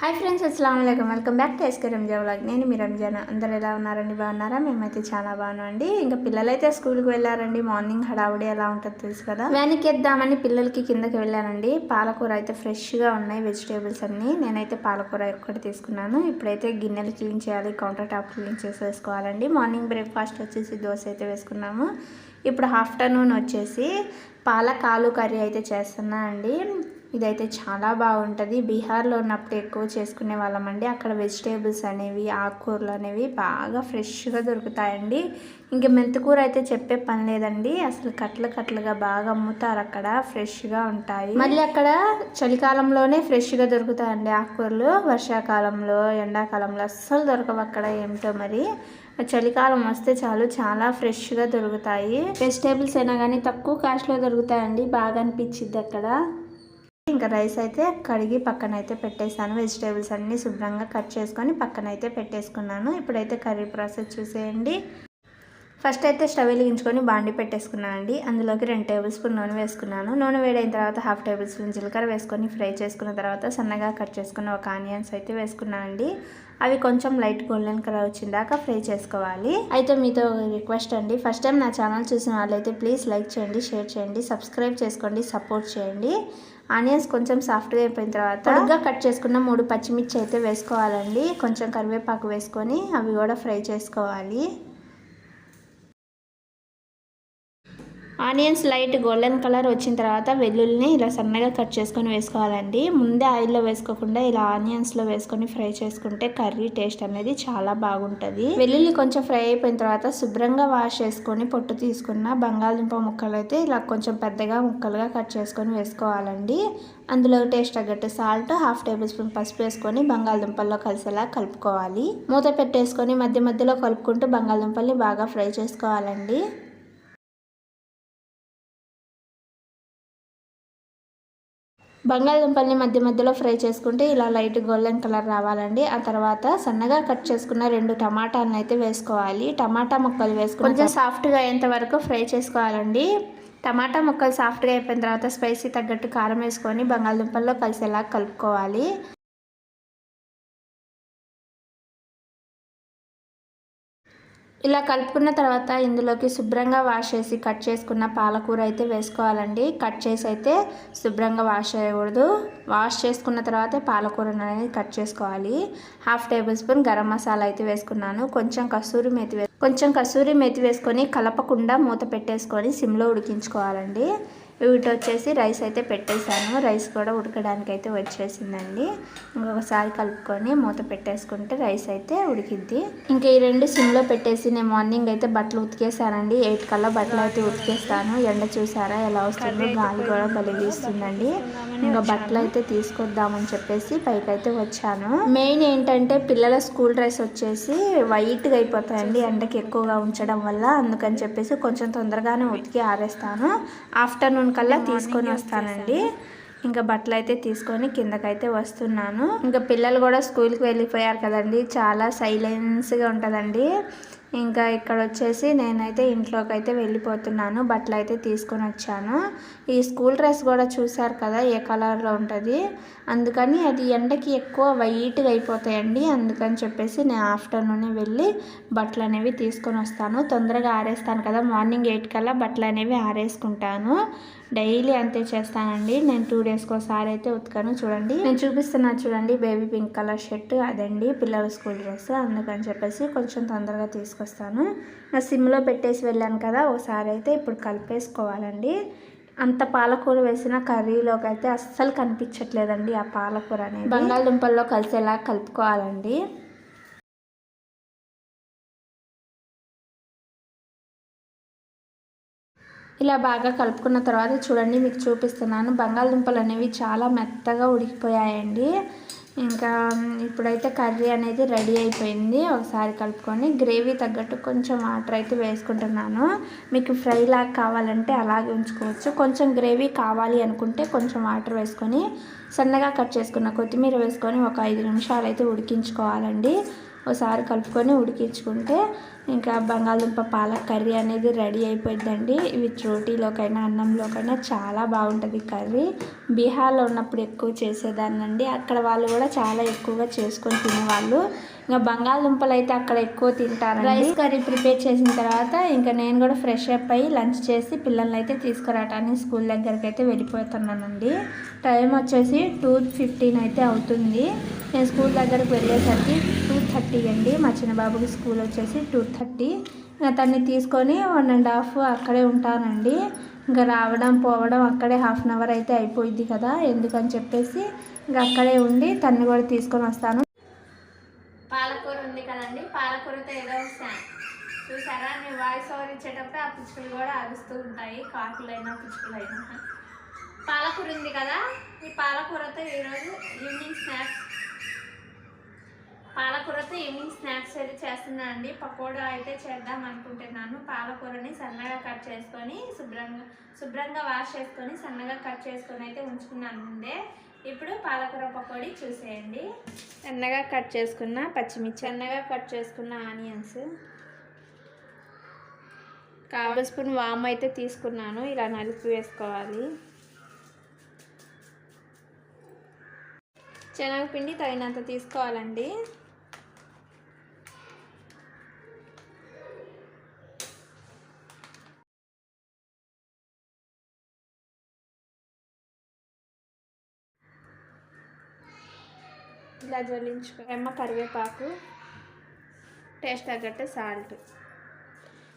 Hi friends అస్సలం welcome back to SK Ranja vlog. నేను మీ రంజాన్ అందరు ఎలా ఉన్నారండి? బాగున్నారా? మేమైతే చాలా బాగున్నాం అండి ఇంకా పిల్లలైతే స్కూల్కి వెళ్ళారండి. మార్నింగ్ హడావుడి ఎలా ఉంటుంది తెలుసు కదా? వ్యానికి ఎద్దామని పిల్లలకి కిందకి వెళ్ళానండి. పాలకూర అయితే ఫ్రెష్గా ఉన్నాయి వెజిటేబుల్స్ అన్నీ. నేనైతే పాలకూర ఒక్కటి తీసుకున్నాను. ఇప్పుడైతే గిన్నెలు క్లీన్ చేయాలి కౌంటర్ టాప్ క్లీన్ చేసి వేసుకోవాలండి మార్నింగ్ బ్రేక్ఫాస్ట్ వచ్చేసి దోశ అయితే వేసుకున్నాము. ఇప్పుడు ఆఫ్టర్నూన్ వచ్చేసి పాలకాలు ఆలు కర్రీ అయితే చేస్తున్నా అండి ఇదైతే చాలా బాగుంటుంది. బీహార్లో ఉన్నప్పుడు ఎక్కువ చేసుకునే వాళ్ళమండి అక్కడ వెజిటేబుల్స్ అనేవి ఆకుకూరలు అనేవి బాగా ఫ్రెష్గా దొరుకుతాయండి. ఇంక మెంతికూర అయితే చెప్పే పని లేదండి. అసలు కట్టలు కట్టలుగా బాగా అమ్ముతారు అక్కడ. ఫ్రెష్గా ఉంటాయి. మళ్ళీ అక్కడ చలికాలంలోనే ఫ్రెష్గా దొరుకుతాయండి ఆకుకూరలు. వర్షాకాలంలో ఎండాకాలంలో అస్సలు దొరకవు అక్కడ ఏమిటో మరి. చలికాలం వస్తే చాలు చాలా ఫ్రెష్గా దొరుకుతాయి. వెజిటేబుల్స్ అయినా కానీ తక్కువ కాస్ట్లో దొరుకుతాయండి. బాగా అనిపించిద్ది అక్కడ. ఇంకా రైస్ అయితే కడిగి పక్కన అయితే పెట్టేశాను. వెజిటేబుల్స్ అన్నీ శుభ్రంగా కట్ చేసుకొని పక్కన అయితే పెట్టేసుకున్నాను. ఇప్పుడైతే కర్రీ ప్రాసెస్ చూసేయండి. ఫస్ట్ అయితే స్టవ్ వెలిగించుకొని బాండి పెట్టేసుకున్నానండి. అందులోకి రెండు టేబుల్ స్పూన్ నూనె వేసుకున్నాను. నూనె వేడైన తర్వాత హాఫ్ టేబుల్ స్పూన్ జీలకర్ర వేసుకొని ఫ్రై చేసుకున్న తర్వాత సన్నగా కట్ చేసుకున్న ఒక ఆనియన్స్ అయితే వేసుకున్నానండి. అవి కొంచెం లైట్ గోల్డెన్ కలర్ వచ్చిందాక ఫ్రై చేసుకోవాలి. అయితే మీతో రిక్వెస్ట్ అండి ఫస్ట్ టైం నా ఛానల్ చూసిన వాళ్ళైతే ప్లీజ్ లైక్ చేయండి షేర్ చేయండి సబ్స్క్రైబ్ చేసుకోండి సపోర్ట్ చేయండి. ఆనియన్స్ కొంచెం సాఫ్ట్గా అయిపోయిన తర్వాత పొడుగ్గా కట్ చేసుకున్న మూడు పచ్చిమిర్చి అయితే వేసుకోవాలండి. కొంచెం కరివేపాకు వేసుకొని అవి కూడా ఫ్రై చేసుకోవాలి. ఆనియన్స్ లైట్ గోల్డెన్ కలర్ వచ్చిన తర్వాత వెల్లుల్లిని ఇలా సన్నగా కట్ చేసుకొని వేసుకోవాలండి. ముందే ఆయిల్లో వేసుకోకుండా ఇలా ఆనియన్స్లో వేసుకొని ఫ్రై చేసుకుంటే కర్రీ టేస్ట్ అనేది చాలా బాగుంటుంది. వెల్లుల్లి కొంచెం ఫ్రై అయిపోయిన తర్వాత శుభ్రంగా వాష్ చేసుకొని పొట్టు తీసుకున్న బంగాళదుంప ముక్కలు అయితే ఇలా కొంచెం పెద్దగా ముక్కలుగా కట్ చేసుకొని వేసుకోవాలండి. అందులో టేస్ట్ తగ్గట్టు సాల్ట్ హాఫ్ టేబుల్ స్పూన్ పసుపు వేసుకొని బంగాళదుంపల్లో కలిసేలా కలుపుకోవాలి. మూత పెట్టేసుకొని మధ్య మధ్యలో కలుపుకుంటూ బంగాళదుంపల్ని బాగా ఫ్రై చేసుకోవాలండి. బంగాళదుంపల్ని మధ్య మధ్యలో ఫ్రై చేసుకుంటే ఇలా లైట్ గోల్డెన్ కలర్ రావాలండి. ఆ తర్వాత సన్నగా కట్ చేసుకున్న రెండు టమాటాలను అయితే వేసుకోవాలి. టమాటా ముక్కలు వేసుకుని కొంచెం సాఫ్ట్గా అయ్యేంత వరకు ఫ్రై చేసుకోవాలండి. టమాటా ముక్కలు సాఫ్ట్గా అయిపోయిన తర్వాత స్పైసీ తగ్గట్టు కారం వేసుకొని బంగాళదుంపల్లో కలిసేలా కలుపుకోవాలి. ఇలా కలుపుకున్న తర్వాత ఇందులోకి శుభ్రంగా వాష్ చేసి కట్ చేసుకున్న పాలకూర అయితే వేసుకోవాలండి. కట్ చేసి అయితే శుభ్రంగా వాష్ చేయకూడదు. వాష్ చేసుకున్న తర్వాత పాలకూర అనేది కట్ చేసుకోవాలి. Half tablespoon garam masala అయితే వేసుకున్నాను. కొంచెం కస్తూరి మెతి కొంచెం కస్తూరి మెతి వేసుకొని కలపకుండా మూత పెట్టేసుకొని సిమ్లో ఉడికించుకోవాలండి. వీటి వచ్చేసి రైస్ అయితే పెట్టేశాను. రైస్ కూడా ఉడకడానికి అయితే వచ్చేసిందండి. ఇంకొకసారి కలుపుకొని మూత పెట్టేసుకుంటే రైస్ అయితే ఉడికిద్ది. ఇంకా ఈ రెండు సిమ్లో పెట్టేసి నేను మార్నింగ్ అయితే బట్టలు ఉతికేసానండి ఎయిట్ కల్లా బట్టలు అయితే ఉతికేస్తాను. ఎండ చూసారా ఎలా వస్తుందో గాలి కూడా బలిగిస్తుందండి ఇంకా బట్టలు అయితే తీసుకొద్దామని చెప్పేసి పైకి అయితే వచ్చాను. మెయిన్ ఏంటంటే పిల్లల స్కూల్ డ్రెస్ వచ్చేసి వైట్గా అయిపోతాయండి. ఎండకి ఎక్కువగా ఉంచడం వల్ల. అందుకని చెప్పేసి కొంచెం తొందరగానే ఉతికి ఆరేస్తాను. ఆఫ్టర్నూన్ కల్లా తీసుకొని వస్తానండి. ఇంకా బట్టలు అయితే తీసుకొని కిందకైతే వస్తున్నాను. ఇంకా పిల్లలు కూడా స్కూల్కి వెళ్ళిపోయారు కదండి. చాలా సైలెన్స్గా ఉంటుందండి. ఇంకా ఇక్కడ వచ్చేసి నేనైతే ఇంట్లోకి అయితే వెళ్ళిపోతున్నాను బట్టలు అయితే తీసుకొని వచ్చాను. ఈ స్కూల్ డ్రెస్ కూడా చూసారు కదా ఏ కలర్లో ఉంటుంది? అందుకని అది ఎండకి ఎక్కువ వైట్గా అయిపోతాయండి అందుకని చెప్పేసి నేను ఆఫ్టర్నూనే వెళ్ళి బట్టలు అనేవి తీసుకొని వస్తాను. తొందరగా ఆరేస్తాను కదా మార్నింగ్ ఎయిట్ కల్లా బట్టలు అనేవి ఆరేసుకుంటాను. డైలీ అంతే చేస్తానండి. నేను టూ డేస్కి ఒకసారి అయితే ఉతకాను చూడండి. నేను చూపిస్తున్నా చూడండి బేబీ పింక్ కలర్ షర్ట్ అదండి పిల్లల స్కూల్ డ్రెస్ అందుకని చెప్పేసి కొంచెం తొందరగా తీసుకొస్తాను. నా సిమ్లో పెట్టేసి వెళ్ళాను కదా ఒకసారి అయితే ఇప్పుడు కలిపేసుకోవాలండి. అంత పాలకూర వేసిన కర్రీలోకి అయితే అస్సలు కనిపించట్లేదండి ఆ పాలకూర అనేది. బంగాళదుంపల్లో కలిసేలా కలుపుకోవాలండి. ఇలా బాగా కలుపుకున్న తర్వాత చూడండి మీకు చూపిస్తున్నాను. బంగాళదుంపలు అనేవి చాలా మెత్తగా ఉడికిపోయాయండి. ఇంకా ఇప్పుడైతే కర్రీ అనేది రెడీ అయిపోయింది. ఒకసారి కలుపుకొని గ్రేవీ తగ్గట్టు కొంచెం వాటర్ అయితే వేసుకుంటున్నాను. మీకు ఫ్రై లాగా కావాలంటే అలాగే ఉంచుకోవచ్చు. కొంచెం గ్రేవీ కావాలి అనుకుంటే కొంచెం వాటర్ వేసుకొని సన్నగా కట్ చేసుకున్న కొత్తిమీర వేసుకొని ఒక ఐదు నిమిషాలు అయితే ఉడికించుకోవాలండి. ఒకసారి కలుపుకొని ఉడికించుకుంటే ఇంకా బంగాళదుంప పాలక్ కర్రీ అనేది రెడీ అయిపోయిందండి ఇవి రోటీలోకైనా అన్నంలోకైనా చాలా బాగుంటుంది కర్రీ. బీహార్లో ఉన్నప్పుడు ఎక్కువ చేసేదాన్నండి. అక్కడ వాళ్ళు కూడా చాలా ఎక్కువగా చేసుకొని తినేవాళ్ళు. ఇంకా బంగాళదుంపలు అయితే అక్కడ ఎక్కువ తింటారు రైస్ కర్రీ ప్రిపేర్ చేసిన తర్వాత ఇంకా నేను కూడా ఫ్రెష్ అప్ అయ్యి లంచ్ చేసి పిల్లల్ని అయితే తీసుకురావటానికి స్కూల్ దగ్గరికి అయితే వెళ్ళిపోతున్నానండి. టైం వచ్చేసి టూ ఫిఫ్టీన్ అయితే అవుతుంది. నేను స్కూల్ దగ్గరకు వెళ్ళేసరికి టూ థర్టీ అండి. మా చిన్నబాబుకి స్కూల్ వచ్చేసి టూ థర్టీ. ఇంకా తన్ని తీసుకొని వన్ అండ్ హాఫ్ అక్కడే ఉంటానండి. ఇంకా రావడం పోవడం అక్కడే హాఫ్ అన్ అవర్ అయితే అయిపోయింది కదా. ఎందుకని చెప్పేసి ఇంకా అక్కడే ఉండి తన్ని కూడా తీసుకొని వస్తాను. పాలకూర ఉంది కదండి పాలకూరతో ఏదో స్నాక్ చూసారా? నేను వాయిస్ ఓవర్ ఇచ్చేటప్పుడు ఆ పిచ్చుకలు కూడా అరుస్తూ ఉంటాయి కాకులైనా పిచ్చుకలైనా. పాలకూర ఉంది కదా ఈ పాలకూరతో ఈరోజు ఈవినింగ్ స్నాక్స్ పాలకూరతో ఈవినింగ్ స్నాక్స్ అయితే చేస్తున్నాను అండి. పకోడా అయితే చేద్దాం అనుకుంటున్నాను. పాలకూరని సన్నగా కట్ చేసుకొని శుభ్రంగా శుభ్రంగా వాష్ చేసుకొని సన్నగా కట్ చేసుకొని అయితే ఉంచుకున్నాను ముందే. ఇప్పుడు పాలకూర పకోడీ చూసేయండి. సన్నగా కట్ చేసుకున్న పచ్చిమిర్చి. సన్నగా కట్ చేసుకున్న ఆనియన్స్. కావల్ స్పూన్ వామ్ అయితే తీసుకున్నాను. ఇలా నలిపి వేసుకోవాలి. శనగపిండి తగినంత తీసుకోవాలండి. ఇలా జల్లించుకో ఎమ్మ కరివేపాకు. టేస్ట్ తగ్గట్టు సాల్ట్.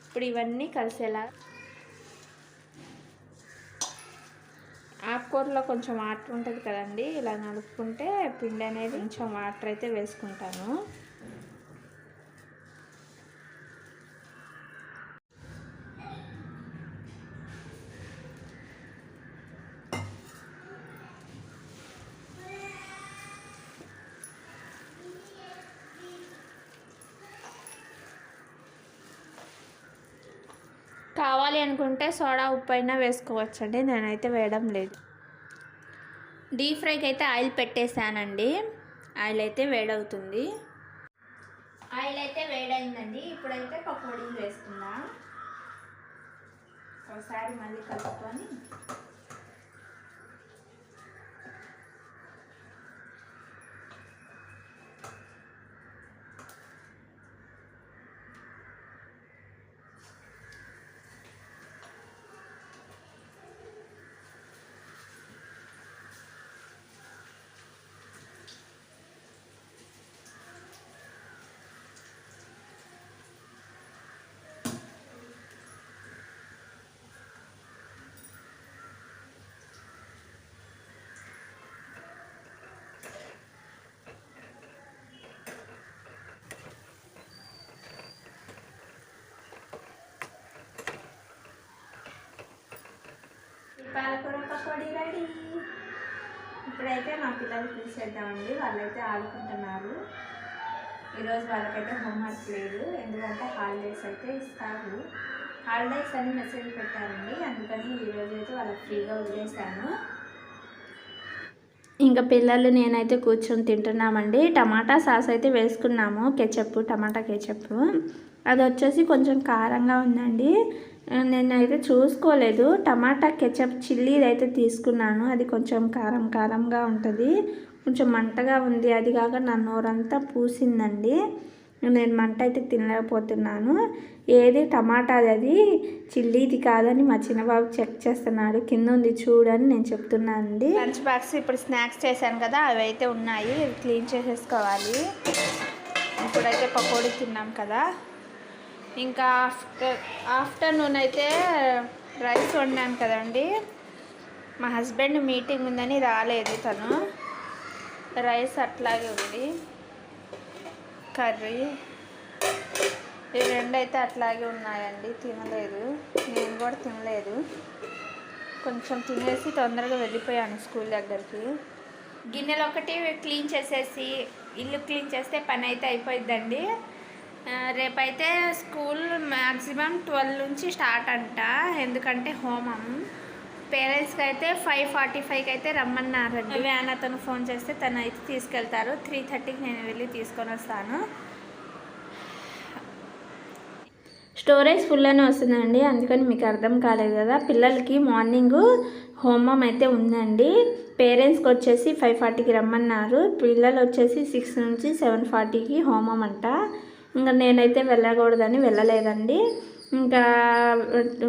ఇప్పుడు ఇవన్నీ కలిసేలా ఆకుకూరలో కొంచెం వాటర్ ఉంటుంది కదండి ఇలా నలుపుకుంటే పిండి అనేది కొంచెం వాటర్ అయితే వేసుకుంటాను. కావాలి అనుకుంటే సోడా ఉప్పు అయినా వేసుకోవచ్చండి. నేనైతే వేయడం లేదు. డీప్ ఫ్రైకి అయితే ఆయిల్ పెట్టేశానండి. ఆయిల్ అయితే వేడవుతుంది. ఆయిల్ అయితే వేడైందండి. ఇప్పుడైతే పకోడీలు వేసుకుందాం ఒకసారి మళ్ళీ కలుపుకొని పాలకూర పకోడీ రెడీ. ఇప్పుడైతే మా పిల్లలు పిలిచేద్దామండి వాళ్ళైతే ఆడుకుంటున్నారు. ఈరోజు వాళ్ళకైతే హోంవర్క్ లేదు. ఎందుకంటే హాలిడేస్ అయితే ఇస్తారు. హాలిడేస్ అని మెసేజ్ పెట్టారండి. అందుకని ఈరోజు అయితే వాళ్ళకి ఫ్రీగా వదిలేశాను. ఇంకా పిల్లలు నేనైతే కూర్చొని తింటున్నామండి. టమాటా సాస్ అయితే వేసుకున్నాము. కెచప్ టమాటా కెచప్ అది వచ్చేసి కొంచెం కారంగా ఉందండి. నేనైతే చూసుకోలేదు. టమాటా కెచప్ చిల్లీది అయితే తీసుకున్నాను. అది కొంచెం కారం కారంగా ఉంటుంది. కొంచెం మంటగా ఉంది. అది కాక నా నోరంతా పూసిందండి. నేను మంట అయితే తినలేకపోతున్నాను. ఏది టమాటాది అది చిల్లీది కాదని మా చిన్నబాబు చెక్ చేస్తున్నాడు. కింద ఉంది చూడని నేను చెప్తున్నాను అండి లంచ్ బాక్స్ ఇప్పుడు స్నాక్స్ చేశాను కదా అవి అయితే ఉన్నాయి క్లీన్ చేసేసుకోవాలి. ఇప్పుడైతే పకోడీ తిన్నాం కదా. ఇంకా ఆఫ్టర్ ఆఫ్టర్నూన్ అయితే రైస్ వండాను కదండి. మా హస్బెండ్ మీటింగ్ ఉందని రాలేదు తను. రైస్ అట్లాగే ఉంది. కర్రీ. ఈ రెండు అయితే అట్లాగే ఉన్నాయండి. తినలేదు. నేను కూడా తినలేదు. కొంచెం తినేసి తొందరగా వెళ్ళిపోయాను స్కూల్ దగ్గరికి. గిన్నెలు ఒకటి క్లీన్ చేసేసి ఇల్లు క్లీన్ చేస్తే పని అయితే అయిపోయిద్దండి. రేపైతే స్కూల్ మ్యాక్సిమం ట్వెల్వ్ నుంచి స్టార్ట్ అంట. ఎందుకంటే హోమం. పేరెంట్స్కి అయితే ఫైవ్ ఫార్టీ ఫైవ్కి అయితే రమ్మన్నారండి. వ్యాన్ అతను ఫోన్ చేస్తే తను అయితే తీసుకెళ్తారు. త్రీ థర్టీకి నేను వెళ్ళి తీసుకొని వస్తాను. స్టోరేజ్ ఫుల్ అని వస్తుందండి. అందుకని మీకు అర్థం కాలేదు కదా. పిల్లలకి మార్నింగ్ హోమం అయితే ఉందండి. పేరెంట్స్కి వచ్చేసి ఫైవ్ ఫార్టీకి రమ్మన్నారు. పిల్లలు వచ్చేసి సిక్స్ నుంచి సెవెన్ ఫార్టీకి హోమం అంట. ఇంకా నేనైతే వెళ్ళకూడదని వెళ్ళలేదండి. ఇంకా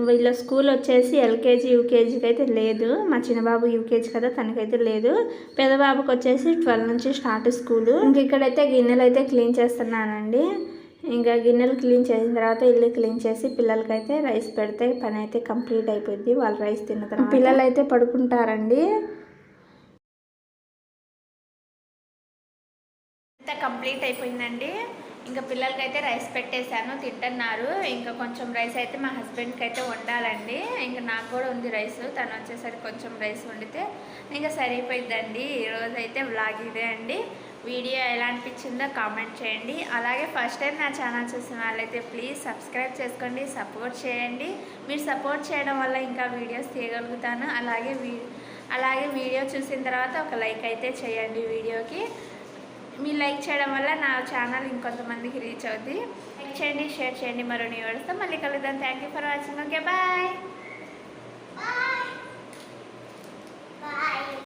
వీళ్ళ స్కూల్ వచ్చేసి ఎల్కేజీ యూకేజీకి అయితే లేదు. మా చిన్నబాబు యూకేజీ కదా తనకైతే లేదు. పెద్దబాబుకి వచ్చేసి ట్వెల్వ్ నుంచి స్టార్ట్ స్కూలు. ఇంక ఇక్కడైతే గిన్నెలు అయితే క్లీన్ చేస్తున్నానండి. ఇంకా గిన్నెలు క్లీన్ చేసిన తర్వాత ఇల్లు క్లీన్ చేసి పిల్లలకైతే రైస్ పెడితే పని అయితే కంప్లీట్ అయిపోద్ది. వాళ్ళు రైస్ తిన్న తర్వాత. పిల్లలు అయితే పడుకుంటారండి. అంతా కంప్లీట్ అయిపోయిందండి. ఇంకా పిల్లలకైతే రైస్ పెట్టేశాను తింటున్నారు. ఇంకా కొంచెం రైస్ అయితే మా హస్బెండ్కి అయితే వండాలండి. ఇంకా నాకు కూడా ఉంది రైస్ తను వచ్చేసరికి కొంచెం రైస్ వండితే ఇంకా సరిపోయిందండి ఈరోజు అయితే బ్లాగ్ ఇదే అండి. వీడియో ఎలా అనిపించిందో కామెంట్ చేయండి. అలాగే ఫస్ట్ టైం నా ఛానల్ చూసిన వాళ్ళైతే ప్లీజ్ సబ్స్క్రైబ్ చేసుకోండి సపోర్ట్ చేయండి. మీరు సపోర్ట్ చేయడం వల్ల ఇంకా వీడియోస్ తీయగలుగుతాను. అలాగే వీ అలాగే వీడియో చూసిన తర్వాత ఒక లైక్ అయితే చేయండి వీడియోకి. మీరు లైక్ చేయడం వల్ల నా ఛానల్ ఇంకొంతమందికి రీచ్ అవుద్ది. లైక్ చేయండి షేర్ చేయండి. మరో న్యూ వర్డ్స్తో మళ్ళీ కలుద్దాం. Thank you for watching okay bye